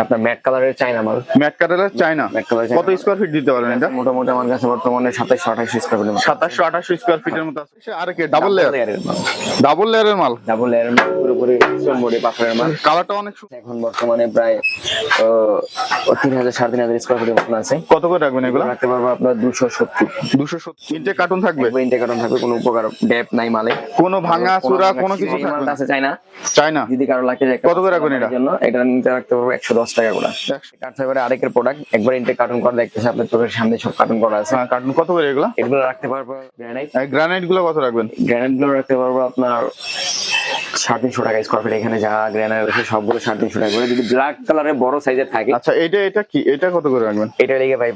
আপনার ম্যাট কালারের চাইনা মাল। ম্যাট কাটারের চায়না? ম্যাট কালার কত স্কোয়ার ফিট দিতে পারবেন এটা? মোটামুটি আমার কাছে বর্তমানে সাতাশশো আঠাশশো স্কোয়ার ফিট সাতাশশো আঠাশশো স্কোয়ার ফিটের মতো আছে। আর কি ডাবল লেয়ার ডাবল লেয়ারের মাল। ডাবল লেয়ার পুরোপুরি স্টোন বডি পাথরের মাল। কালারটা অনেক সুন্দর। এখন বর্তমানে প্রায় তিন হাজার সাড়ে তিন হাজার স্কোয়ার ফিটের মতন আছে। কত করে রাখবেন এগুলো? রাখতে পারব আপনার দুশো সত্তর। দুশো তিনটে কার্টুন থাকবে? ইন্টে কারণ থাকবে কোনো উপকার ডেপ নাই মালে। কোনো ভাঙা চূড়া কোনো কিছু থাকবে না। China China. যদি কারও যায় কত করে রাখবেন এটা? জন্য এটা নিতে রাখতে পারব একশো দশ টাকা করে। কার্ড ফাইবারে আরেকের প্রোডাক্ট একবার ইন্টে কার্টুন করা দেখতেছে আপনার চোখের সামনে সব কার্টুন করা আছে। হ্যাঁ কার্টুন কত করে এগুলো? এগুলো রাখতে পারব গ্রানাইট গ্রানাইটগুলো কত রাখবেন? গ্রানাইটগুলো রাখতে পারব আপনার সাড়ে তিনশো টাকা স্কোয়ার ফিট এখানে যা গ্রানাইট আছে সবগুলো সাড়ে তিনশো টাকা করে। যদি ব্ল্যাক কালারের বড় সাইজের থাকে আচ্ছা এটা এটা কি? এটা কত করে রাখবেন? এটা লেগে ভাই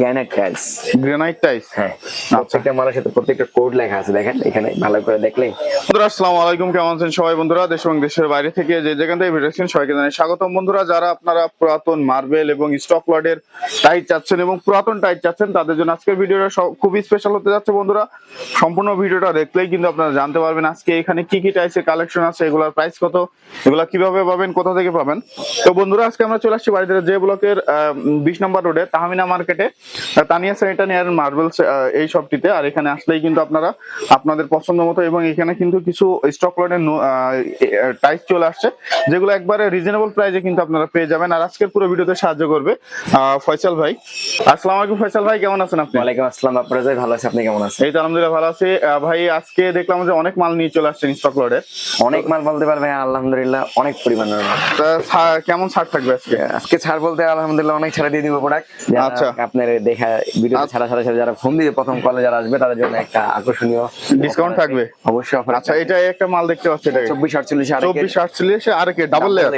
গ্রানাইট টাইলস গ্রানাইট টাইস হ্যাঁ। প্রত্যেকটা মালের সাথে প্রত্যেকটা কোড লেখা আছে দেখেন এখানে ভালো করে দেখলে। বন্ধুরা আসসালামু আলাইকুম কেমন আছেন সবাই বন্ধুরা? দেশ এবং দেশের বাইরে থেকে যে যেখান থেকে ভিডিও দেখছেন সবাইকে জানাই স্বাগতম। বন্ধুরা যারা আপনারা পুরাতন মার্বেল এবং স্টক লটের টাইট চাচ্ছেন এবং পুরাতন টাইট চাচ্ছেন তাদের জন্য আজকের ভিডিওটা খুবই স্পেশাল হতে যাচ্ছে বন্ধুরা। সম্পূর্ণ ভিডিওটা দেখলেই কিন্তু আপনারা জানতে পারবেন আজকে এখানে কি কি টাইপসের কালেকশন আছে এগুলোর প্রাইস কত এগুলা কীভাবে পাবেন কোথা থেকে পাবেন। তো বন্ধুরা আজকে আমরা চলে আসছি বাড়িতে যে ব্লকের বিশ নম্বর রোডে তাহমিনা মার্কেটে তানিয়া স্যানিটানিয়ার মার্বেলস এই শপটিতে আর এখানে আসলেই কিন্তু আপনারা আপনাদের পছন্দ মতো এবং এখানে কিন্তু কিছু স্টক লটের টাইস চলে আসছে যেগুলো একবারে রিজনেবল প্রাইসে কিন্তু আপনারা পেয়ে যাবেন। আর আজকের পুরো ভিডিওতে সাহায্য করবে ফয়সাল ভাই। আসসালামু আলাইকুম ফয়সাল ভাই কেমন আছেন আপনি? ওয়ালাইকুম আসসালাম আপনারা যাই ভালো আছে আপনি কেমন আছেন? এই তো আলহামদুলিল্লাহ ভালো আছি। ভাই আজকে দেখলাম যে অনেক মাল নিয়ে চলে আসছেন স্টক লটের অনেক মাল বলতে পারবে আলহামদুলিল্লাহ অনেক পরিমাণের মাল। কেমন ছাড় থাকবে আজকে? আজকে ছাড় বলতে আলহামদুলিল্লাহ অনেক ছাড়া দিয়ে দিব প্রোডাক্ট আচ্ছা। আপনার দেখা ভিডিও আচ্ছা। ছাড়া ছাড়া ছাড়া যারা ফোন দিয়ে প্রথম কলে যারা আসবে তাদের জন্য একটা আকর্ষণীয় Discount থাকবে? অবশ্যই অফার আচ্ছা এটা একটা মাল দেখতে পাচ্ছি এটা চব্বিশ আটচল্লিশ চব্বিশ আটচল্লিশ আর কি ডাবল লেয়ার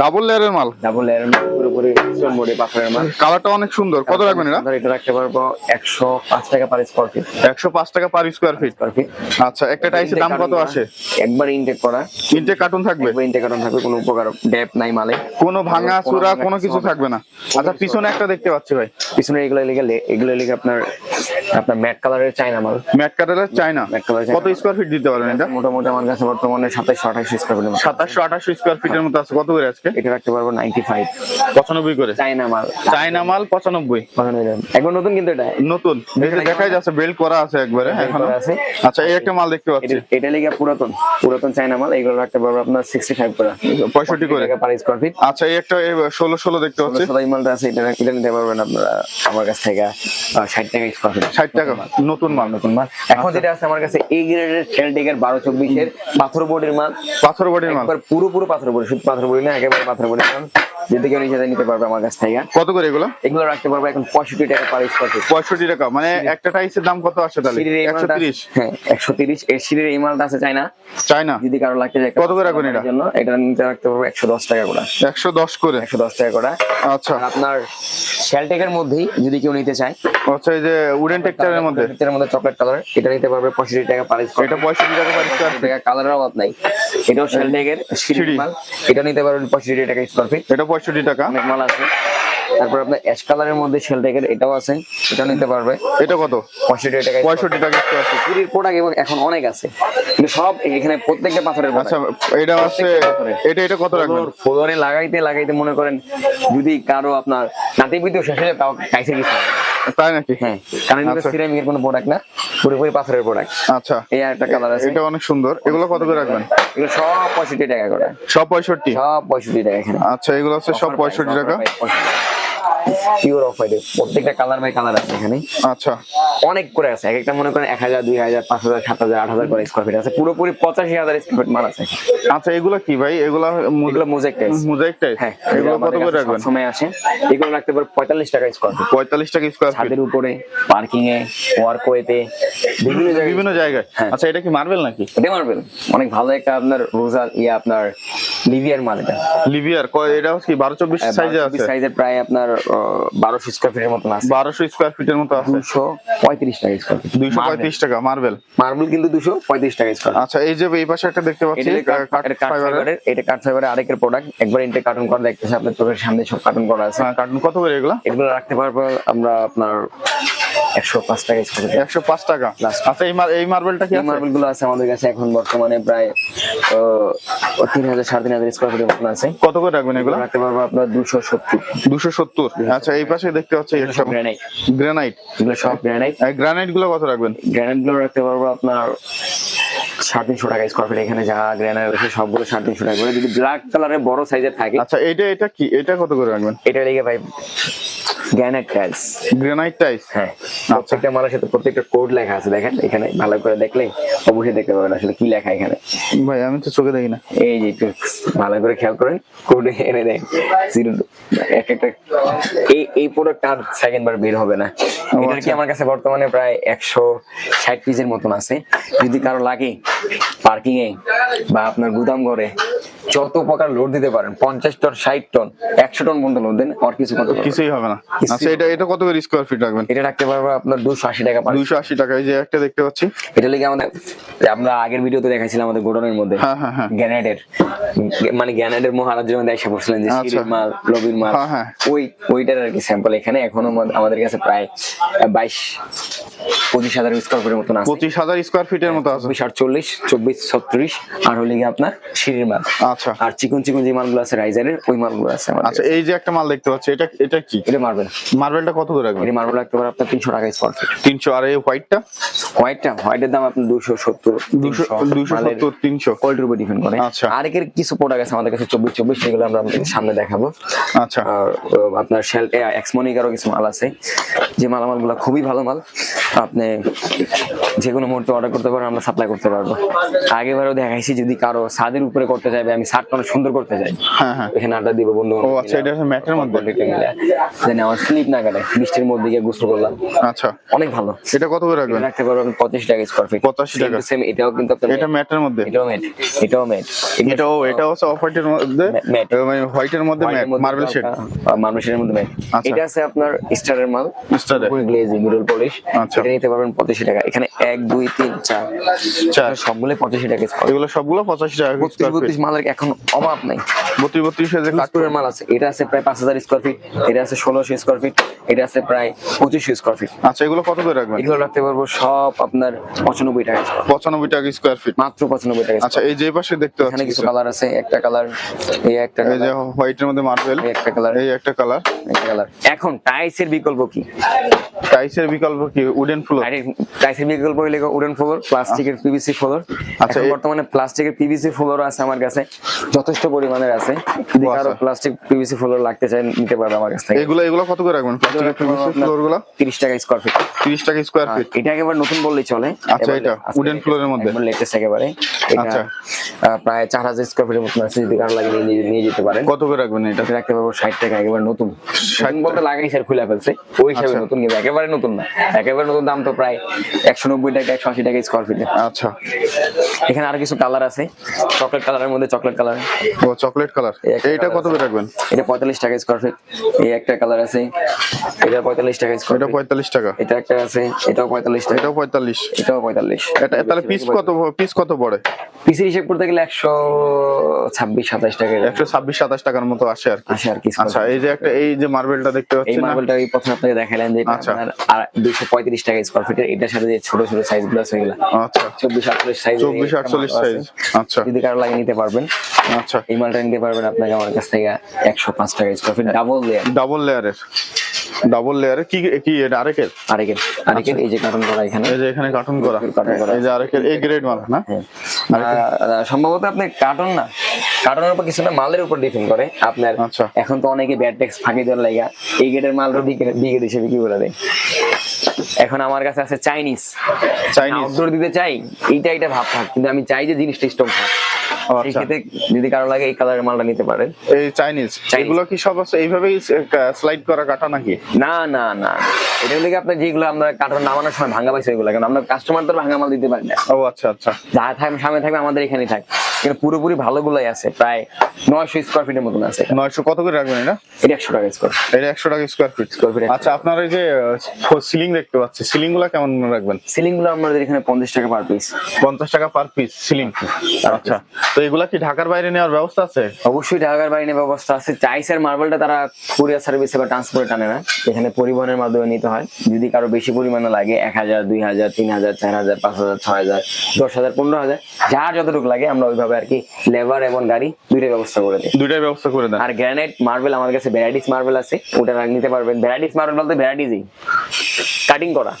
ডাবল লেয়ারের মাল। ডাবল লেয়ারের লেয়ার পুরোপুরি স্টোন বডি পাথরের মাল। কালারটা অনেক সুন্দর। কত রাখবেন এটা? এটা রাখতে পারব একশো পাঁচ টাকা পার স্কোয়ার ফিট একশো পাঁচ টাকা পার স্কোয়ার ফিট আচ্ছা একটা টাইসের দাম কত আসে? একবার ইনটেক করা। তিনটে কার্টুন থাকবে? ইনটেক কারণ থাকবে কোনো উপকার ডেপ নাই মালে। কোনো ভাঙা চূড়া কোনো কিছু থাকবে না। আচ্ছা পিছনে একটা দেখতে পাচ্ছি ভাই। পিছনে এগুলো লেগে এগুলো লেগে আপনার আপনার ম্যাট কালারের চাইনা মাল। ম্যাট কাটারের চায়না? ম্যাট কালার কত স্কোয়ার ফিট দিতে পারবেন এটা? মোটামুটি আমার কাছে বর্তমানে সাতাশশো আঠাশশো স্কোয়ার ফিট সাতাশশো আঠাশশো স্কোয়ার ফিটের মতো আছে। কত করে আজকে? এটা রাখতে পারব নাইনটি ফাইভ পঁচানব্বই করে। চাইনা মাল। চায়না মাল পঁচানব্বই। একবার নতুন কিন্তু এটা। নতুন। দেখে দেখাই যাচ্ছে বেল্ট করা আছে একবারে এখন। আছে। আচ্ছা এই একটা মাল দেখতে পাচ্ছি। এটা- লেগে পুরাতন। পুরাতন চাইনা মাল এগুলো রাখতে পারব আপনার সিক্সটি ফাইভ করে। পঁয়ষট্টি করে পার স্কোয়ার ফিট আচ্ছা এই একটা ষোলো ষোলো দেখতে পাচ্ছি। সদাই মালটা আছে এটা এটা নিতে পারবেন আপনারা। আমার কাছ থেকে ষাট টাকা স্কোয়ার ফিট ষাট টাকা? নতুন মাল। নতুন মাল এখন যেটা আছে আমার কাছে এই গ্রেডের শেল টেকের বারো চব্বিশের পাথর বোর্ডের মাল। পাথর বডির মাল। পুরো পুরো পাথর বোর্ড শুধু পাথর বোর্ড না একেবারে পাথর বোর্ডের মাল। যদি কেউ নিজে নিতে পারবে আমার কাছ থেকে। কত করে এগুলো? এগুলো রাখতে পারব এখন পঁয়ষট্টি টাকা পার স্কোয়ার ফিট পঁয়ষট্টি টাকা মানে একটা টাইসের দাম কত আসে তাহলে? একশো তিরিশ? হ্যাঁ একশো তিরিশ। এর সিঁড়ির এই মালটা আছে চাইনা চায়না? যদি কারও লাগতে যায় কত করে রাখবেন এটা? জন্য এটা নিতে রাখতে পারব একশো দশ টাকা করে। একশো দশ করে? একশো দশ টাকা করে। আচ্ছা। আপনার শেলটেকের মধ্যেই যদি কেউ নিতে চায় আচ্ছা এই যে উডেন টেক্সচারের মধ্যে? টেক্সচারের মধ্যে চকলেট কালার এটা নিতে পারবে পঁয়ষট্টি টাকা পার স্কোয়ার এটা পঁয়ষট্টি টাকা পার স্কোয়ার টাকা কালারের অভাব নাই। এটাও শেলটেকের সিঁড়ি। সিঁড়ি মাল। এটা নিতে পারবেন পঁয়ষট্টি টাকা স্কোয়ার ফিট এটা পঁয়ষট্টি টাকা। অনেক মাল আছে। তারপর আপনার অ্যাশ কালারের মধ্যে শেলটেকের এটাও আছে। এটাও নিতে পারবে। এটা কত? পঁয়ষট্টি টাকা পঁয়ষট্টি টাকা একটু আছে পুরীর প্রোডাক্ট এবং এখন অনেক আছে। কিন্তু সব এখানে প্রত্যেকটা পাথরের আচ্ছা। এটা আছে এটা এটা কত রাখবেন? লাগাইতে লাগাইতে মনে করেন যদি কারও আপনার নাতিপিতেও শেষ হয়ে তাও কাইসে কিছু হবে। তাই নাকি? হ্যাঁ কারণ এটা আচ্ছা। সিরামিকের কোনো প্রোডাক্ট না পুরোপুরি পাথরের প্রোডাক্ট আচ্ছা। এই একটা কালার আছে। এটা অনেক সুন্দর। এগুলো কত করে রাখবেন? এগুলো সব পঁয়ষট্টি টাকা করে। সব পঁয়ষট্টি? সব পঁয়ষট্টি টাকা এখানে। আচ্ছা এগুলো হচ্ছে সব পঁয়ষট্টি টাকা। পিওর অফ হোয়াইট প্রত্যেকটা কালার বাই কালার আছে এখানে। আচ্ছা। অনেক করে আছে। এক একটা মনে করেন এক হাজার দুই হাজার পাঁচ হাজার সাত হাজার আট হাজার করে স্কোয়ার ফিট আছে। পুরোপুরি পঁচাশি হাজার স্কোয়ার ফিট মাল আছে আচ্ছা এগুলো কি ভাই? এগুলো এগুলো মোজাইক টাইস মোজাইক টাইপ হ্যাঁ এগুলো কত করে রাখবেন? সময় আসে। এগুলো রাখতে পারব পঁয়তাল্লিশ টাকা স্কোয়ার ফিট পঁয়তাল্লিশ টাকা স্কোয়ার ফিট ছাদের উপরে পার্কিং এ ওয়ার্কওয়েতে বিভিন্ন জায়গায়। বিভিন্ন জায়গায়। হ্যাঁ। আচ্ছা এটা কি মার্বেল নাকি? এটা মারবেন অনেক ভালো একটা আপনার রোজার ইয়ে আপনার লিভিয়ার মাল এটা। লিভিয়ার কয় এটা কি বারো চব্বিশ সাইজে আছে? সাইজের প্রায় আপনার বারোশো স্কোয়ার ফিটের মতন আছে। বারোশো স্কোয়ার ফিটের মতো আছে। দুশো পঁয়ত্রিশ টাকা স্কোয়ার ফিট দুইশো পঁয়ত্রিশ টাকা মার্বেল মার্বেল কিন্তু দুশো পঁয়ত্রিশ টাকা স্কোয়ার আচ্ছা এই যে এই পাশে একটা দেখতে পাচ্ছি কাঠ ফাইবারের এটা কাঠ ফাইবারের আরেকের প্রোডাক্ট একবার ইন্টে কার্টুন করা দেখতেছে আপনার চোখের সামনে সব কার্টুন করা আছে। কার্টুন কত করে এগুলো? এগুলো রাখতে পারব আমরা আপনার একশো পাঁচ টাকা স্কোয়ার ফিট একশো পাঁচ টাকা। আচ্ছা এই মার- এই মার্বেলটা কি আছে? মার্বেলগুলো আছে আমাদের কাছে এখন বর্তমানে প্রায় আহ, তিন হাজার সাড়ে তিন হাজার স্কোয়ার ফিটের মতন আছে। কত করে রাখবেন এগুলো? রাখতে পারব আপনার দুশো সত্তর। দুশো সত্তর? আচ্ছা এই পাশে দেখতে পাচ্ছি গ্রানাইট গ্রানাইট এগুলো সব গ্রানাইট গ্রানাইটগুলো কত রাখবেন? গ্রানাইটগুলো রাখতে পারব আপনার সাড়ে তিনশো টাকা স্কোয়ার ফিট এখানে যা গ্রানাইট আছে সবগুলো সাড়ে তিনশো টাকা করে। যদি ব্ল্যাক কালারের বড় সাইজের থাকে আচ্ছা এটা এটা কি? এটা কত করে রাখবেন? এটা লেগে ভাই গ্রানাইট টাইলস গ্রানাইট হ্যাঁ। প্রত্যেকটা মালের সাথে প্রত্যেকটা কোড লেখা আছে দেখেন? এখানে ভালো করে দেখলে অবশ্যই দেখতে পাবেন আসলে কি লেখা এখানে। ভাই আমি তো চোখে দেখি না। এই যে একটু ভালো করে খেয়াল করেন কোডে এনে দেয় জিরো এক একটা এই এই আর সেকেন্ড বার বের হবে না। এটার কি আচ্ছা। আমার কাছে বর্তমানে প্রায় একশো ষাট পিসের মতন আছে। যদি কারও লাগে পার্কিং এ বা আপনার গুদাম ঘরে যত প্রকার লোড দিতে পারেন পঞ্চাশ টন ষাট টন একশো টন পর্যন্ত লোড দেন আর কিছু করতে কিছুই হবে না। আচ্ছা এটা এটা কত করে স্কোয়ার ফিট রাখবেন? এটা রাখতে পারব আপনার দুশো আশি টাকা দুইশো আশি টাকা এই যে একটা দেখতে পাচ্ছি। এটা লেগে আমাদের আমরা আগের ভিডিওতে দেখাইছিলাম আমাদের গোডনের মধ্যে। হ্যাঁ হ্যাঁ হ্যাঁ। গ্যানেডের মানে গ্যানেডের মহারাজ্যের মধ্যে এসে পড়ছিলেন যে আচ্ছা। সিঁড়ির মাল লবির মাল। ওই ওইটার আর কি স্যাম্পল এখানে এখনও আমাদের- কাছে প্রায় বাইশ পঁচিশ হাজার স্কোয়ার ফিটের মতন আছে। পঁচিশ হাজার স্কোয়ার ফিটের মতো আছে। আটচল্লিশ চব্বিশ ছত্রিশ আর হলে গিয়ে আপনার সিঁড়ির মাল। আচ্ছা। আর চিকন চিকন যে মালগুলো আছে রাইজারের ওই মালগুলো আছে আচ্ছা এই যে একটা মাল দেখতে পাচ্ছি এটা এটা কি? এটা মার্বেল মার্বেলটা কত করে রাখবেন? এটা মার্বেল রাখতে পারে আপনার তিনশো টাকা স্কোয়ার ফিট তিনশো আর এই হোয়াইটটা হোয়াইটটা হোয়াইটের দাম আপনার দুশো সত্তর দুশো দুশো সত্তর তিনশো। কোয়ালিটির উপর ডিপেন্ড করে। আচ্ছা। আরেকের কিছু প্রোডাক্ট আছে আমাদের কাছে চব্বিশ চব্বিশ সেগুলো আমরা আপনাদের সামনে দেখাবো। আচ্ছা। আপনার শেল এক্সমনিকারও কিছু মাল আছে। যে মালামালগুলো খুবই ভালো মাল। আপনি যে কোনো মুহূর্তে অর্ডার করতে পারেন আমরা সাপ্লাই করতে পারব। আগেবারও দেখাইছি যদি কারও ছাদের উপরে করতে চাইবে আমি অনেক সুন্দর করতে চাই। হ্যাঁ হ্যাঁ। এখানে আড্ডা দিব বন্ধু ও আচ্ছা এটা ম্যাটের মধ্যে? জানি আমার স্লিপ না কাটে বৃষ্টির মধ্যে গিয়ে গোসল করলাম। আচ্ছা। অনেক ভালো। এটা কত করে রাখবেন? রাখতে পারবেন পঁচিশ টাকা স্কোয়ার ফিট 85 টাকা। সেম এটাও কিন্তু এটা ম্যাটের মধ্যে? এটাও মেট এটাও মেট এটা ও এটা হচ্ছে অফ হোয়াইটের মধ্যে? ম্যা- ম্যাট। মানে হোয়াইটের মধ্যে ম্যাট মার্বেল শেড মানুষের মধ্যে ম্যাট। এটা আছে আপনার স্টারের মাল। স্টারে গ্লেজিং মিডল পলিশ। এটা নিতে পারবেন পঁচাশি টাকা। এখানে এক দুই তিন চার। চার। সবগুলো পঁচাশি টাকা স্কোয়ার এগুলো সবগুলো পঁচাশি টাকা বত্রিশ স্কোয়ার ফিট বত্রিশ মালের এখন অভাব নাই। বত্রিশ বত্রিশ যে কাঠ কাঠপুরের মাল আছে। এটা আছে প্রায় পাঁচ হাজার স্কোয়ার ফিট এটা আছে ষোলোশো স্কোয়ার ফিট এটা আছে প্রায় পঁচিশশো স্কোয়ার ফিট আচ্ছা এগুলো কত করে রাখবেন? এগুলো রাখতে পারব সব আপনার পঁচানব্বই টাকা পঁচানব্বই টাকা স্কোয়ার ফিট মাত্র পঁচানব্বই টাকা আচ্ছা এই যে পাশে দেখতে এখানে কিছু কালার আছে একটা কালার এই একটা এই যে হোয়াইটের মধ্যে মার্বেল এই একটা কালার এই একটা কালার একটা কালার এখন টাইসের বিকল্প কি? টাইসের বিকল্প কি? উডেন ফ্লোর টাইসের বিকল্প হইলে উডেন ফ্লোর প্লাস্টিকের পিভিসি ফ্লোর আচ্ছা, বর্তমানে প্লাস্টিকের পিভিসি ফ্লোর আছে আমার কাছে। যথেষ্ট পরিমাণের আছে। যদি কারও। প্লাস্টিক পিভিসি ফ্লোর লাগতে চায় নিতে পারবে আমার কাছ থেকে। এগুলো এগুলো কত করে রাখবেন? প্লাস্টিকের ফ্লোরগুলো? তিরিশ টাকা স্কোয়ার ফিট তিরিশ টাকা স্কোয়ার ফিট এটা একেবারে নতুন বললেই চলে। আচ্ছা, এটা, floor এর মধ্যে। লেটেস্ট একেবারে। আচ্ছা। প্রায় চার হাজার স্কোয়ার ফিটের মতন আছে যদি কারও লাগে নিয়ে নিয়ে যেতে পারেন। কত করে রাখবেন এটা? রাখতে পারব ষাট টাকা একেবারে নতুন। ষাট বলতে লাগাই স্যার খুলে ফেলছে। ওই হিসাবে আচ্ছা। নতুন কিন্তু একেবারে নতুন না। একেবারে নতুন দাম তো প্রায় একশো নব্বই টাকা একশো আশি টাকা স্কোয়ার ফিটে আচ্ছা। এখানে আরও কিছু কালার আছে। চকলেট কালারের মধ্যে চকলেট কালার ও চকলেট কালার colour কত করে রাখবেন? এটা পঁয়তাল্লিশ টাকা স্কয়ার ফিট এই একটা কালার আছে। এটা পঁয়তাল্লিশ টাকা স্কয়ার এটা পঁয়তাল্লিশ টাকা। এটা একটা আছে। এটাও পঁয়তাল্লিশ টাকা। এটাও পঁয়তাল্লিশ। এটাও পঁয়তাল্লিশ। এটা তাহলে পিস কত পিস কত পড়ে? পিসের হিসেব করতে গেলে একশো ছাব্বিশ সাতাশ টাকা একশো ছাব্বিশ সাতাশ টাকার মতো আসে আর আসে আর কি আচ্ছা এই যে একটা এই যে মার্বেলটা দেখতে এই পাচ্ছি না? মার্বেলটা এই প্রথমে আপনাকে দেখাইলাম যে আচ্ছা। আপনার আর দুইশো পঁয়ত্রিশ টাকা স্কোয়ার ফিটের এটার সাথে যে ছোট ছোট সাইজগুলো আছে এগুলো আচ্ছা। চব্বিশ আটচল্লিশ সাইজ চব্বিশ আটচল্লিশ সাইজ আচ্ছা। যদি কারও লাগে নিতে পারবেন। আচ্ছা। এই মালটা নিতে পারবেন আপনাকে আমার কাছ থেকে একশো পাঁচ টাকা square feet double layer double লেয়ারের ডাবল লেয়ারের কি কি এটা আরেকের? আরেকের। আরেকের এই যে কার্টন করা এখানে। এই যে এখানে কার্টুন করা। এই যে আরেকের এই গ্রেড মাল না? হ্যাঁ। সম্ভবত আপনি কার্টন না। কার্টনের উপর কিছু না মালের উপর ডিপেন্ড করে। আপনার আচ্ছা। এখন তো অনেকে ব্যাড ট্যাক্স ফাঁকি দেওয়ার লাগা এই গেটের মাল বিগেট হিসেবে কি বলে দেয়। এখন আমার কাছে আছে চাইনিজ চাইনিজ আউটডোর দিতে চাই এইটা এটা ভাব থাক কিন্তু আমি চাই যে জিনিসটা স্টক থাক। সেই আচ্ছা। ক্ষেত্রে যদি কারও লাগে এই কালারের মালটা নিতে পারেন। এই চাইনিজ। এগুলো কি সব আছে এইভাবেই স্লাইড করা কাটা নাকি? না না না। এটা হলে কি আপনার যেগুলো আমরা কার্টন নামানোর সময় ভাঙা পাইছে ওইগুলো। কারণ আমরা কাস্টমার তো ভাঙা মাল দিতে পারি না। ও আচ্ছা আচ্ছা। যা থাকবে সামনে থাকবে আমাদের এখানেই থাক এখানে পুরোপুরি ভালোগুলাই আছে প্রায় নয়শো স্কোয়ার ফিটের মতন আছে। নয়শো কত করে রাখবেন এটা? এটা একশো টাকা স্কোয়ার এটা একশো টাকা স্কোয়ার ফিট Square feet আচ্ছা আপনার এই যে সিলিং দেখতে পাচ্ছি। সিলিংগুলা কেমন রাখবেন? সিলিংগুলো আমাদের এখানে পঞ্চাশ টাকা পার পিস পঞ্চাশ টাকা পার পিস সিলিং আচ্ছা তো এগুলা কি ঢাকার বাইরে নেওয়ার ব্যবস্থা আছে? অবশ্যই ঢাকার বাইরে নেওয়ার ব্যবস্থা আছে। চাইসের মার্বেলটা তারা কুরিয়ার সার্ভিসে বা ট্রান্সপোর্টে টানে না। এখানে পরিবহনের মাধ্যমে নিতে হয়। যদি কারও বেশি পরিমাণে লাগে এক হাজার দুই হাজার তিন হাজার চার হাজার পাঁচ হাজার ছয় হাজার দশ হাজার পনেরো হাজার যার যতটুকু লাগে আমরা ওইভাবে আর কি। লেবার এবং গাড়ি দুইটাই ব্যবস্থা করে দেয়। দুইটাই ব্যবস্থা করে দেয়। আর গ্রানাইট মার্বেল আমার কাছে ভ্যারাইটিস মার্বেল আছে ওটা নিতে পারবেন। ভ্যারাইটিস মার্বেল বলতে ভ্যারাইটিসই কাটিং করা।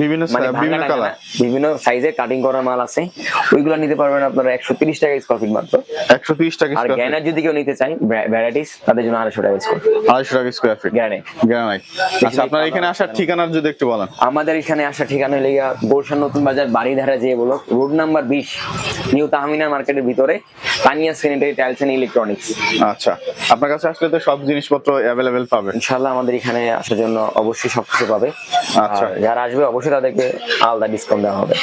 বিভিন্ন মানে বিভিন্ন কালার বিভিন্ন সাইজে কাটিং করা মাল আছে। ওইগুলো নিতে পারবেন আপনারা একশো তিরিশ টাকা স্কোয়ার ফিট মাত্র। একশো তিরিশ টাকা আর গ্যানার যদি কেউ নিতে চাই ভ্যারাইটিস তাদের জন্য আড়াইশো টাকা স্কোয়ার আড়াইশো টাকা স্কোয়ার ফিট গ্রানাইট গ্রানাইট আচ্ছা আপনার এখানে আসার ঠিকানা যদি একটু বলেন। আমাদের এখানে আসার ঠিকানা হলে গিয়া গোলশান নতুন বাজার বাড়িধারা যে বলো রোড নাম্বার বিশ নিউ তাহমিনা মার্কেটের ভিতরে Tania sanitary tiles and electronics আচ্ছা আপনার কাছে আসলে তো সব জিনিসপত্র অ্যাভেলেবেল পাবেন। ইনশাল্লাহ আমাদের এখানে আসার জন্য অবশ্যই সবকিছু পাবে। যারা আসবে অবশ্যই তাদেরকে আলাদা ডিসকাউন্ট দেওয়া হবে।